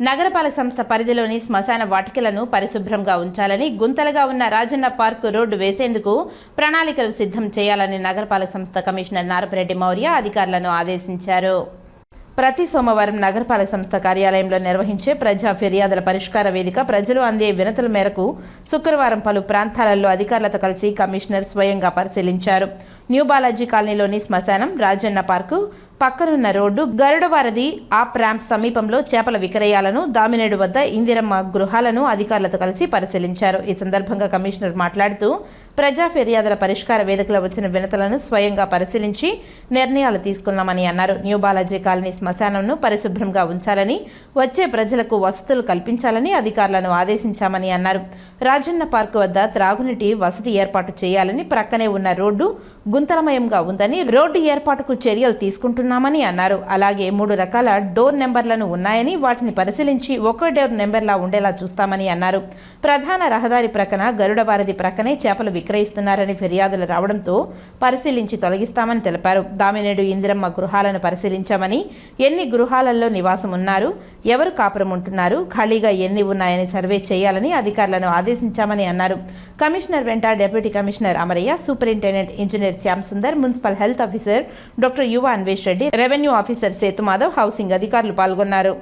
నగరపాలక సంస్థ పరిధిలోని శ్మశాన వాటికలను పరిశుభ్రంగా ఉంచాలని గుంతలుగా ఉన్న రాజన్న పార్కు రోడ్డు వేసేందుకు ప్రణాళికలు సిద్ధం చేయాలని నగరపాలక సంస్థ కమిషనర్ నారపరెడ్డి మౌర్య అధికారులను ఆదేశించారు. ప్రతి సోమవారం నగరపాలక సంస్థ కార్యాలయంలో నిర్వహించే ప్రజా ఫిర్యాదుల పరిష్కార వేదిక ప్రజలు అందే వినతుల మేరకు శుక్రవారం పలు ప్రాంతాలలో అధికారులతో కలిసి కమిషనర్ స్వయంగా పరిశీలించారు. న్యూ బాలాజీ కాలనీలోని శ్మశానం రాజన్న పార్కు పక్కనున్న రోడ్డు గరుడవారధి ఆప్ ర్యాంప్ సమీపంలో చేపల విక్రయాలను దామినేడు వద్ద ఇందిరమ్మ గృహాలను అధికారులతో కలిసి పరిశీలించారు. ఈ సందర్భంగా కమిషనర్ మాట్లాడుతూ ప్రజా ఫిర్యాదుల పరిష్కార వేదికలో వచ్చిన వినతులను స్వయంగా పరిశీలించి నిర్ణయాలు తీసుకున్నామని అన్నారు. న్యూ బాలాజీ కాలనీ శ్మశానంను పరిశుభ్రంగా ఉంచాలని వచ్చే ప్రజలకు వసతులు కల్పించాలని అధికారులను ఆదేశించామని అన్నారు. రాజన్న పార్క్ వద్ద త్రాగునీటి వసతి ఏర్పాటు చేయాలని ప్రక్కనే ఉన్న రోడ్డు గుంతలమయంగా ఉందని రోడ్డు ఏర్పాటుకు చర్యలు తీసుకుంటున్నామని అన్నారు. అలాగే మూడు రకాల డోర్ నెంబర్లను ఉన్నాయని వాటిని పరిశీలించి ఒక్కో డోర్ నెంబర్లా ఉండేలా చూస్తామని అన్నారు. ప్రధాన రహదారి ప్రక్కన గరుడవారధి ప్రక్కనే చేపలు విక్రయిస్తున్నారని ఫిర్యాదులు రావడంతో పరిశీలించి తొలగిస్తామని తెలిపారు. దామినేడు ఇందిరమ్మ గృహాలను పరిశీలించామని ఎన్ని గృహాలలో నివాసం ఉన్నారు ఎవరు కాపురం ఉంటున్నారు ఖాళీగా ఎన్ని ఉన్నాయని సర్వే చేయాలని అధికారులను ఆదేశించామని అన్నారు. కమిషనర్ వెంట deputy commissioner Amarayya superintendent engineer Shyam Sundar municipal health officer doctor Yuva Anvesh Reddy revenue officer Sethu Madhav housing అధికారులు పాల్గొన్నారు.